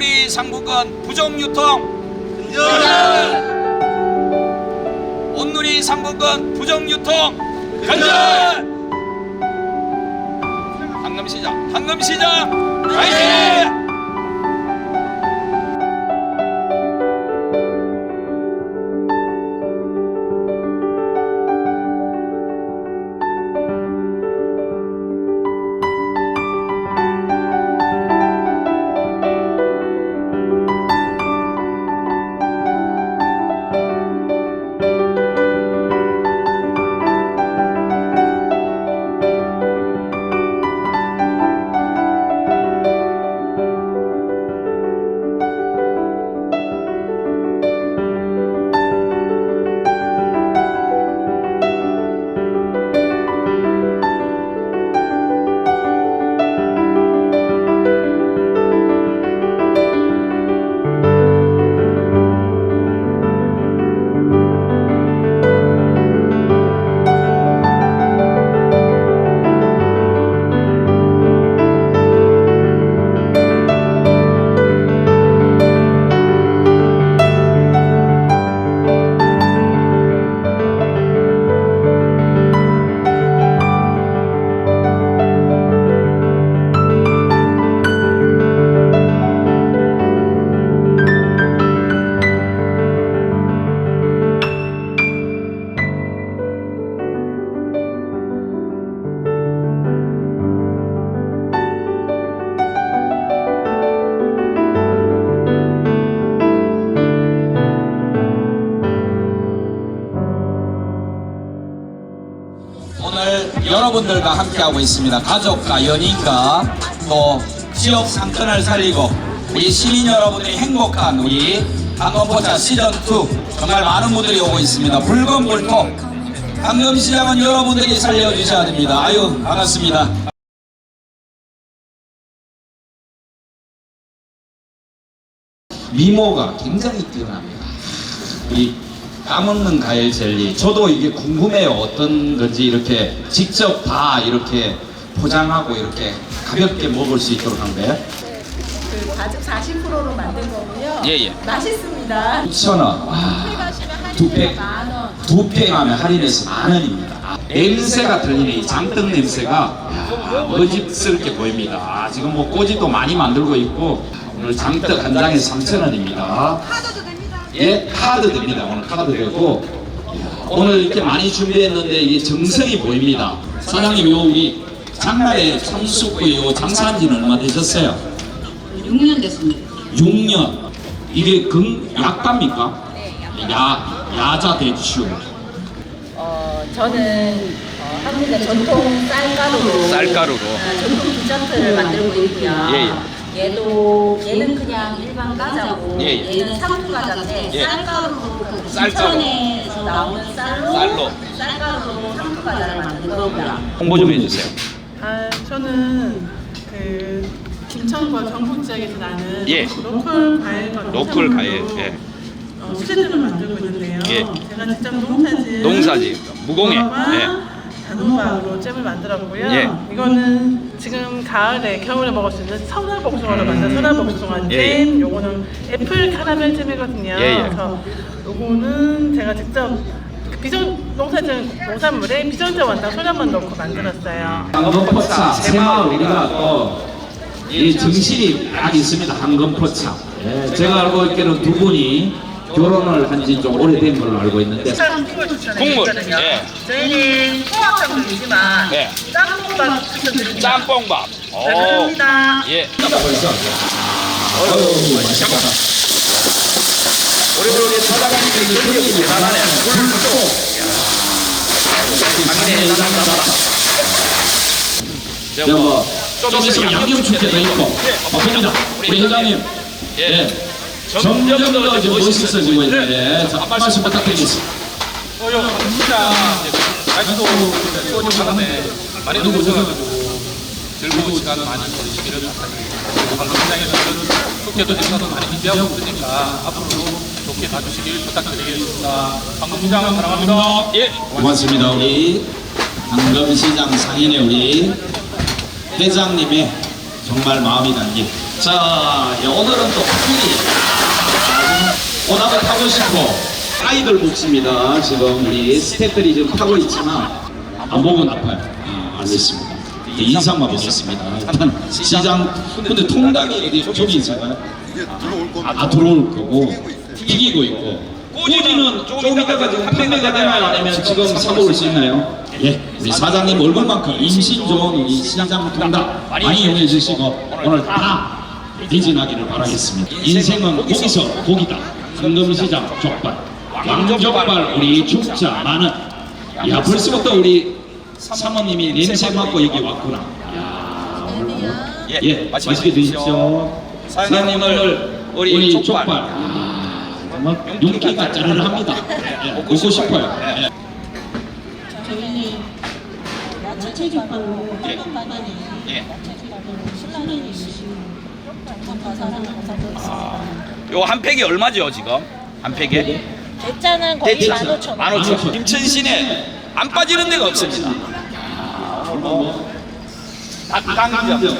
온누리 상품권 부정유통. 온누리 상품권 부정유통. 건전 황금시장 황금시장. 화이팅! 분들과 함께하고 있습니다. 가족과 연인과 또 지역 상권을 살리고 우리 시민 여러분들이 행복한 우리 강원포차 시즌2 정말 많은 분들이 오고 있습니다. 붉은 물통 강금시장은 여러분들이 살려주셔야 됩니다. 아유 반갑습니다. 미모가 굉장히 뛰어납니다. 이 까먹는 과일 젤리. 저도 이게 궁금해요. 어떤 건지 이렇게 직접 다 이렇게 포장하고 이렇게 가볍게 먹을 수 있도록 한데 그 가죽 40%로 만든 거고요. 예, 예. 맛있습니다. 9,000원. 와, 두 팩. 만 원. 두팩 하면 할인해서 만 원입니다. 냄새가 들리네. 이 장떡 냄새가 야, 멋집스럽게 보입니다. 아, 지금 뭐 꼬지도 많이 만들고 있고 오늘 장떡 한 장에 3,000원입니다. 예, 카드 됩니다. 오늘 카드 되고 오늘 이렇게 많이 준비했는데 이게 정성이 보입니다. 사장님 요 우리 장날에 참수구 요 장사한 지는 얼마 되셨어요? 6년 됐습니다. 6년. 이게 금 약밥입니까? 야 야자 대추. 어, 저는 어, 한국의 전통 쌀가루로 쌀가루로. 어, 전통 디저트를 만들고 있고요. 예, 얘도 얘는 그냥 일반 과자고 예, 예. 얘는 상품 과자인데 예. 쌀가루로 쌀가루. 부천에서 나오는 쌀로 쌀로. 쌀가루로 상품 과자를 만든 거고요. 홍보 좀 해주세요. 아, 저는 그 김천과 경북 지역에서 나는 예. 로컬 과일과 로컬 과일. 농산물로 예. 어, 수제들을 만들고 있는데요. 예. 제가 직접 농사지 무공해. 무화과, 예. 단호박으로 잼을 만들었고요. 예. 이거는 지금 가을에 겨울에 먹을 수 있는 선화복숭아로 만든 선화복숭아 잼. 예, 예. 요거는 애플 카라멜 잼이거든요. 예, 예. 그래서 요거는 제가 직접 그 비전 농사진 농산물에 비전제 원당 소량만 넣고 만들었어요. 황금포차 새마을 우리가 또 이 정신이 딱 있습니다. 황금포차. 예, 제가 알고 있기로는 두 분이 결혼을 한 지 좀 오래된 걸로 알고 있는데 국물 추천해 국물. 예. 저희는 홍합장도 네. 짬뽕밥 추천드립니다. 짬뽕밥. 네, 감사합니다. 예. 벌써. 맛있다. 우리 우리 사장님이 그림이 대단하네. 불도. 당연히 제가 뭐좀 있으면 양념 축제도 있고 어, 봅니다 우리 회장님 예 점점 더 이제 멋있어지고 있는데 자, 한 말씀 부탁드리겠습니다. 어여 진짜 아직도 소원이 받았네 많이 도 오셔가지고 즐거운 시간 많이 보내시기를 부탁드립니다. 방금 현장에서는 축제도 행사도 많이 준비하고 있으니까 앞으로도 좋게 봐주시길 부탁드리겠습니다. 방금 시장 사랑합니다. 예. 고맙습니다. 우리. 황금시장 상인의 우리 회장님의 정말 마음이 담긴 자, 예, 오늘은 또 특별히 오답을 타고 싶고 아이들 몫입니다. 지금 우리 스태프들이 지금 타고 있지만 안 보고 나빠요. 아, 알겠습니다. 인상만 보겠습니다. 일단 시장 근데 통닭이 어디 저기 있어요? 아, 들어올 거고 튀기고 있고 꼬리는 좀 이따가 지금 판매가 되나요? 아니면 지금 사 먹을 수 있나요? 예, 우리 사장님 얼굴만큼 인심 좋은 이 시장 통닭 많이 이용해 주시고 오늘 다 대진하기를 바라겠습니다. 인생은 거기서 고기다. 황금시장 족발, 왕족발 우리 축자 많은. 야 벌써부터 우리 사모님이 냄새 맡고 여기 왔구나. 야, 예, 맛있게 드십시오. 사장님 오늘 우리 족발. 아, 정말 윤기가 짜르르합니다. 예, 먹고 싶어요. 예. 저희 야채 족발로 빨간 바다니 예. 야채 족발로 신라면이 요한 팩이 얼마죠 지금? 한 팩에? 대짜는 거의 대짜 15,000원. 15,000원. 김천 시내 안 빠지는 데가 없습니다. 닭강정,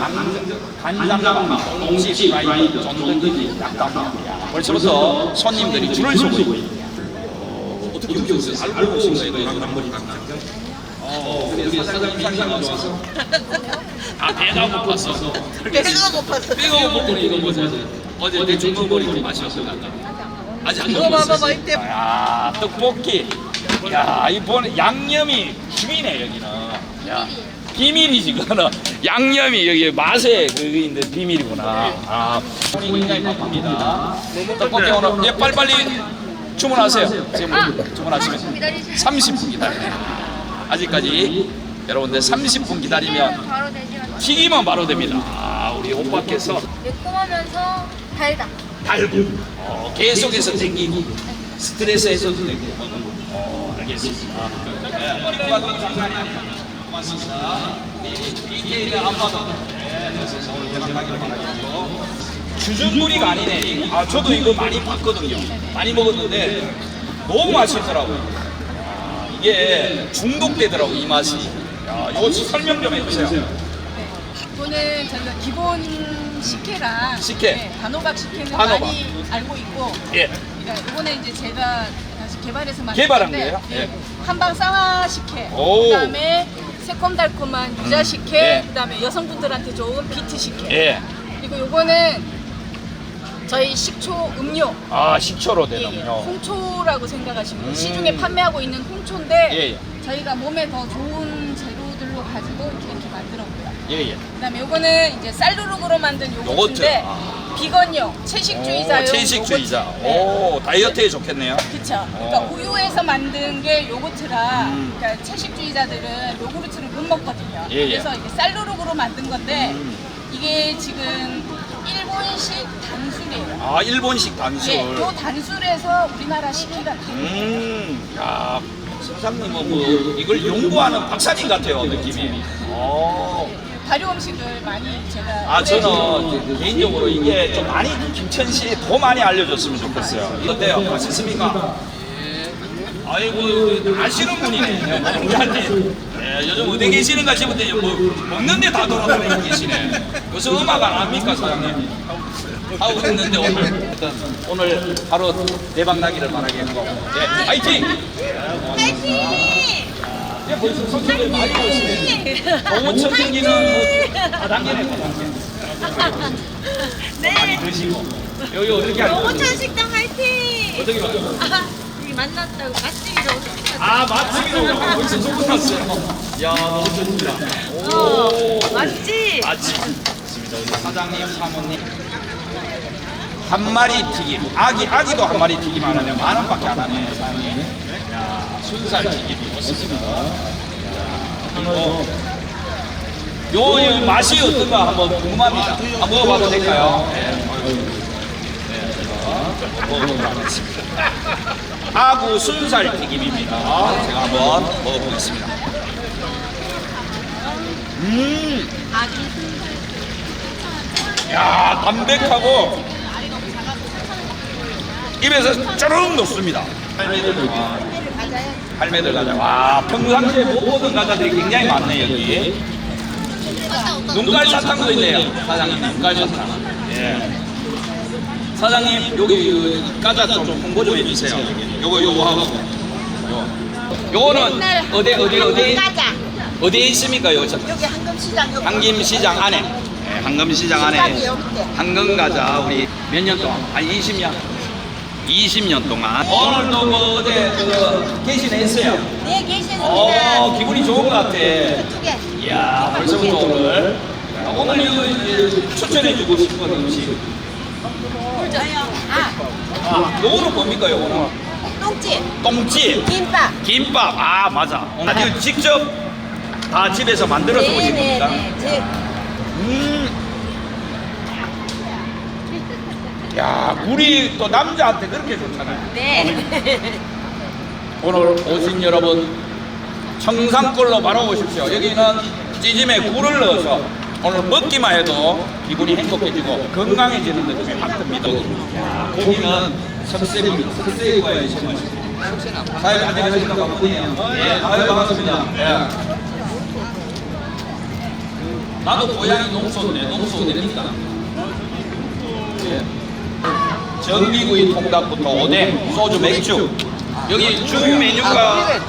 간장밥, 옹집, 프라이드, 전등기, 닭강정. 벌써부터 손님들이 줄을 서고 있어요. 어떻게 오셨어요? 알고 오신 거예요? 어, 우리 사장님 인상이 좋아서. 아, 배가 고팠어. 배가 고팠어. 배가 고팠더니 이거 뭐지? 어제 내 중국머리 마셨어. 아직 안 먹었어. 야, 떡볶이. 야, 이 보는 양념이 힘이네 여기는. 야, 비밀이지 그거는. 양념이 여기 맛의 그인데 비밀이구나. 아, 굉장히 바쁩니다. 떡볶이 오늘 예, 빨리빨리 주문하세요. 지금 주문하시면 30분 기다려요. 아직까지 여러분들 30분 기다리면 바로 되지만 튀기면 바로 됩니다. 아, 우리 오빠께서 매콤하면서 달다. 달고 어, 계속해서 땡기고 스트레스 해소도 되고 어, 알겠습니다. 네, 고맙습니다. 이게 안마도 주전부리가 아니네. 아 저도 이거 많이 봤거든요. 많이 먹었는데 너무 맛있더라고요. 아, 이게 중독되더라고 이 맛이. 야, 이거 설명 좀 해주세요. 이거는 저희가 기본 식혜랑 식혜. 네, 단호박 식혜는 단호박. 많이 알고 있고 예. 그러니까 이번에 이제 제가 다시 개발해서 만든 개발한 거예요? 예. 예. 한방 쌍화 식혜 오. 그다음에 새콤달콤한 유자 식혜 예. 그다음에 여성분들한테 좋은 비트 식혜 예. 그리고 요거는 저희 식초 음료 아 식초로 예, 예. 되는군요. 홍초라고 생각하시면 돼요. 음. 시중에 판매하고 있는 홍초인데 예, 예. 저희가 몸에 더 좋은 재료들로 가지고 이렇게, 이렇게 만들었고요. 예예. 그다음에 요거는 이제 쌀누룩으로 만든 요거트. 요거트인데 아. 비건용, 채식주의자용 채식주의자. 요거트. 네. 오 다이어트에 좋겠네요. 그쵸. 그러니까 어. 우유에서 만든 게 요거트라 음. 그러니까 채식주의자들은 요구르트를 못 먹거든요. 예, 음. 예. 그래서 이게 쌀누룩으로 만든 건데 이게 지금 일본식 단술이에요. 아 일본식 단술. 예, 요 단술에서 우리나라 식혜가 다 음. 야 사장님은 뭐 이걸 연구하는 박사님 같아요 느낌이. 어. 발효 음식을 많이 제가 아 저는 개인적으로 이게 좀 많이 김천시에 더 많이 알려줬으면 좋겠어요. 어때요? 맛있습니까? 아이고 아시는 분이네 네, 요즘 어디 계시는가 싶은데 뭐 먹는데 다 돌아다니고 계시네 요새 음악 안 합니까 사장님? 하고 있는데 오늘 일단 오늘 바로 대박 나기를 바라겠고 네, 파이팅! 파이팅! 예, 벌써 성격을 많이 보시네 너무 천생기는 다단계네 다단계 네. 많이 드시고 여기 어떻게 알고 오천 식당 화이팅! 어떻게 봐요? 아, 여기 만났다고 맛집이라고 생각하죠. 아 맛집이라고? 벌써 소문 났어요. 야 너무 좋습니다. 오. 맛집! 맛집. 맞습니다 우리 사장님 사모님. 한 마리 튀김. 아기 아기도 한 마리 튀김 안 하네. 만 원밖에 안 하네 사장님. 야 순살 튀김 좋습니다. 이거. 요, 요 맛이 어떤가 한번 궁금합니다. 한번 먹어봐도 될까요? 네. 네, 제가 먹어보도록 하겠습니다. 아구 순살 튀김입니다. 제가 한번 먹어보겠습니다. 음, 야 담백하고 입에서 쭈룩 녹습니다. 할매들 아, 할매들 가자. 와 평상시에 못 보던 과자들이 굉장히 많네 여기. 눈깔 사탕도 있네요. 사장님 눈깔 사탕. 예. 예. 사장님 여기 그 과자 좀 홍보 좀 해주세요. 요거 요거 하고. 요. 요거는 어디 어디 어디 가자. 어디에 있습니까 요? 여기 한금시장 여기. 한김시장 안에. 예, 한금시장 안에 한금 과자 우리 몇 년 동안? 한 20년. 20년 동안 오늘도 뭐 어디 그 계시했어요. 네 계시습니다. 어 기분이 좋은 것 같아. 두 개. 이야 벌써부터 오늘 오늘 이거 이제 추천해주고 싶은 음식. 아 아, 요거는 뭡니까 요거는? 똥집. 똥집, 김밥. 김밥. 아 맞아. 오늘 이거 직접 다 집에서 만들어서 오신 겁니까? 제 음. 야 물이 또 남자한테 그렇게 좋잖아요. 네. 오늘 오신 여러분 청산골로 바로 오십시오. 여기는 찌짐에 굴을 넣어서 오늘 먹기만 해도 기분이 행복해지고 건강해지는 느낌이 확 듭니다. 야, 고기는 석쇠입니다. 석쇠에 구워야 정말. 사장님 안녕하십니까? 분이에요. 예, 아유 반갑습니다. 예. 나도 고향이 농촌네, 농촌입니다. 예. 전기구이 통닭부터 오뎅, 소주, 맥주. 여기 주 메뉴가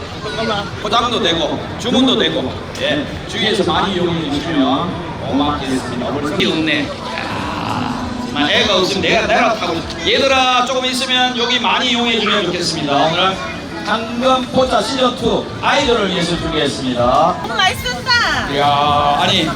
포장도 되고 주문도 되고 예. 주위에서 많이 이용해 주시면 고맙겠습니다. 벌써 없네. 야, 정말 애가 없으면 내가 내가 타고 얘들아 조금 있으면 여기 많이 이용해 주면 좋겠습니다. 오늘 황금 포차 시즌 2 아이들을 위해서 준비했습니다. 너무 맛있었다. 이야 아니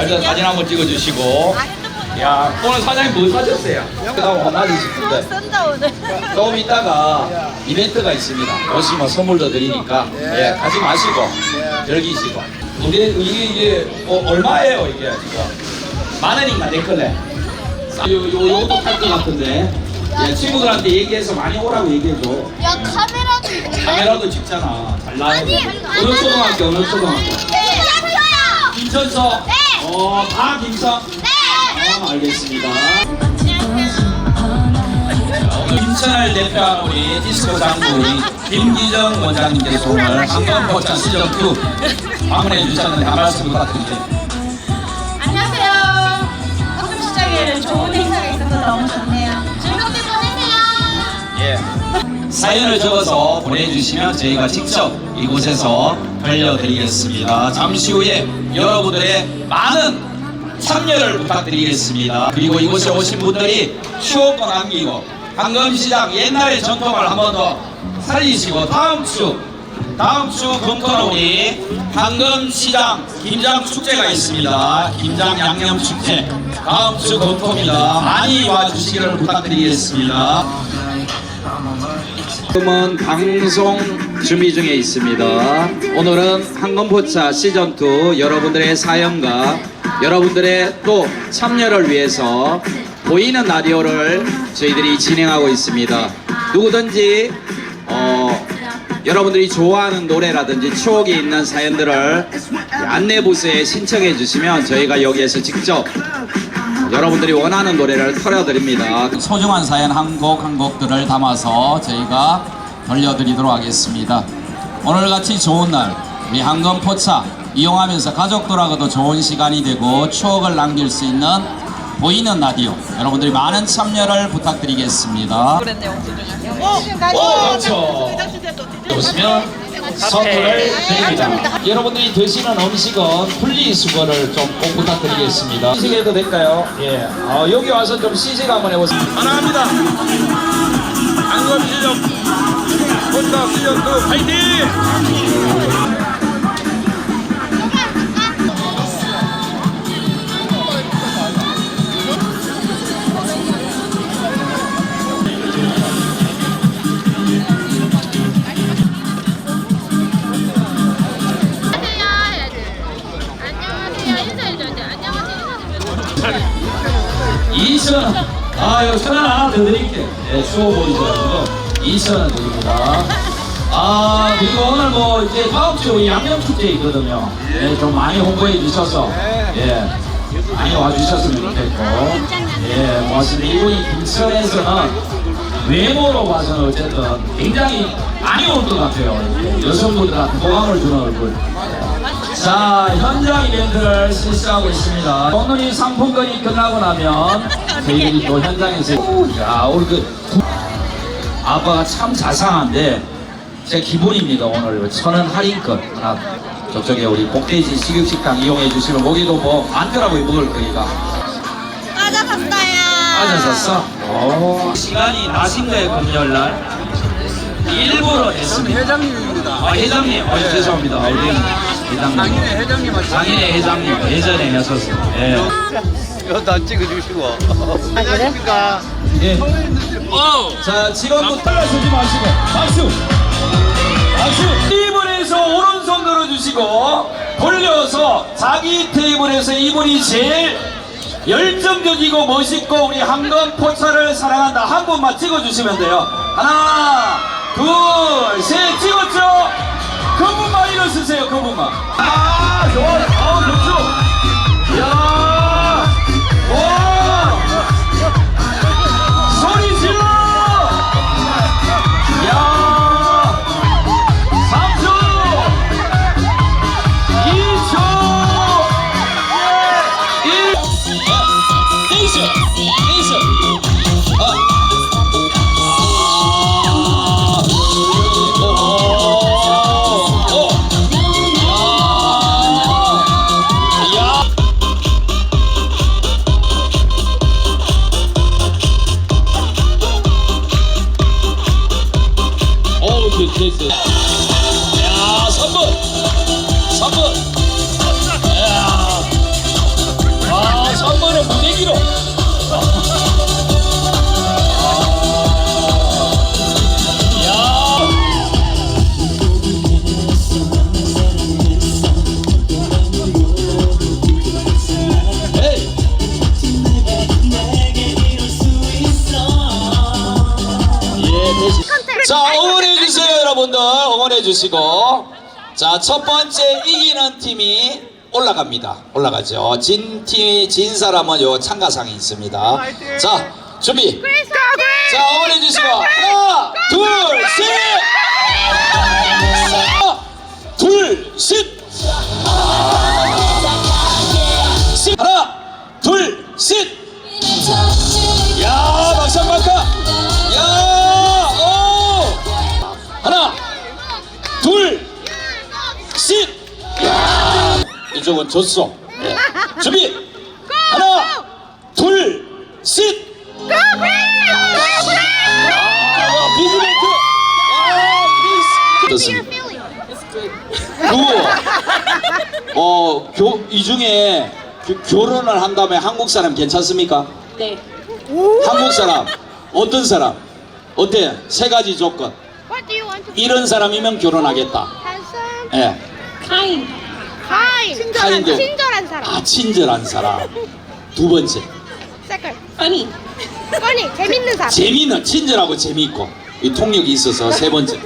일단 사진 한번 찍어주시고 아 핸드폰 야 오늘 사장님 뭐 사셨어요? 그다음 혼나주실 텐데 쓴다 오늘. 조금 이따가 이벤트가 있습니다. 오시면 선물도 드리니까 예, 가지 마시고 즐기시고. 이게 이게 이게 어, 얼마예요 이게 지금? 만 원인가 내 걸래? 요, 요, 요것도 탈 것 같은데 예, 친구들한테 얘기해서 많이 오라고 얘기해줘 야 카메라도 있는데. 카메라도 찍잖아 잘 아니, 어느 초등학교 어느 초등학교 네. 김천서 네. 어, 다 김성 네. 아, 알겠습니다 김천을 대표한 우리 디스코 우리 김기정 원장님께서 오늘 한번포차 시즌2 방문해 주셨는데 한 말씀 부탁드립니다 안녕하세요. 한금시장에는 좋은 행사가 있어서 너무 좋네요. 즐겁게 보내세요. 예. 사연을 적어서 보내주시면 저희가 직접 이곳에서 들려드리겠습니다. 잠시 후에 여러분들의 많은 참여를 부탁드리겠습니다. 그리고 이곳에 오신 분들이 추억도 남기고 황금시장 옛날의 전통을 한 번 더 살리시고 다음 주 다음 주 금토는 우리 황금시장 김장 축제가 있습니다. 김장 양념 축제 다음 주 금토입니다. 많이 와주시기를 부탁드리겠습니다. 지금은 방송 준비 중에 있습니다. 오늘은 한건포차 시즌2 여러분들의 사연과 여러분들의 또 참여를 위해서 보이는 라디오를 저희들이 진행하고 있습니다. 누구든지 어, 여러분들이 좋아하는 노래라든지 추억이 있는 사연들을 안내 부스에 신청해 주시면 저희가 여기에서 직접 여러분들이 원하는 노래를 털어드립니다. 소중한 사연 한 곡 한 곡들을 담아서 저희가 들려드리도록 하겠습니다. 오늘같이 좋은 날, 우리 한금 포차 이용하면서 가족들하고도 좋은 시간이 되고 추억을 남길 수 있는 보이는 라디오 여러분들이 많은 참여를 부탁드리겠습니다. 오, 그렇죠. 보시면 선물을 드립니다. 여러분들이 드시는 음식은 분리수거를 좀꼭 부탁드리겠습니다. 시식해도 될까요? 예. 어, 여기 와서 좀 시식 한번 해보세요. 사랑합니다. 한금 시즌 포차 시즌 2 파이팅! 2,000원. 아, 천원 하나 더 드릴게요. 예, 추워 보이셔가지고 2,000원 드립니다. 아, 그리고 오늘 뭐 이제 다음 주 양념축제 있거든요. 예, 좀 많이 홍보해 주셔서, 예, 많이 와주셨으면 좋겠고, 예, 고맙습니다. 이분이 김천에서는 외모로 봐서는 어쨌든 굉장히 많이 올 것 같아요. 여성분들한테 호감을 주는 얼굴. 자, 현장 이벤트를 실시하고 있습니다. 오늘 이 상품권이 끝나고 나면 저희들이 또 현장에서 야, 우리 그 구- 아빠가 참 자상한데 제 기본입니다. 오늘 천원 할인권 하나 저쪽에 우리 복돼지 식육식당 이용해 주시면 거기도 뭐 많더라고요 먹을 거리가. 빠져갔어요. 빠졌었어? 오. 시간이 나신 거예요 금요일 날. 일부러 했습니다. 회장님입니다. 아 회장님. 아 죄송합니다. 아, 우리 회장님. 회장님 하시죠. 장인의 회장님 예전에 하셨어. 예. 이거 다 찍어주시고. 안녕하십니까. 예. 자 지금부터 따라서지 마시고 박수. 박수. 테이블에서 오른손 들어주시고 돌려서 자기 테이블에서 이분이 제일 열정적이고 멋있고 우리 한건 포차를 사랑한다 한 분만 찍어주시면 돼요. 하나, 둘, 셋 찍었죠? 그 일어서세요. 그 분만. 아 좋아 자, 응원해 주세요, 여러분들. 응원해 주시고. 자, 첫 번째 이기는 팀이 올라갑니다. 올라가죠. 진 팀, 진 사람은 요 참가상이 있습니다. 자, 준비. 자, 응원해 주시고. 하나, 둘, 셋! 하나, 둘, 셋! 셋! 하나, 둘, 셋! 야, 박수 한번 할까? 야, 이쪽은 졌어. 네. 준비! 하나, 둘, 셋! 아, 비즈메이트! 아? 그, 어, 교, 이 중에 교- 결혼을 한다면 한국 사람 괜찮습니까? 네. 한국 사람 어떤 사람 어때 세 가지 조건 What do you want to 이런 사람이면 결혼하겠다 handsome? 예 카인. Kind. Kind. 친절한 사람. 아 친절한 사람 두 번째 Second. 아니. funny. 재밌는 사람. 재미는 친절하고 재미있고 이 통력이 있어서 세 번째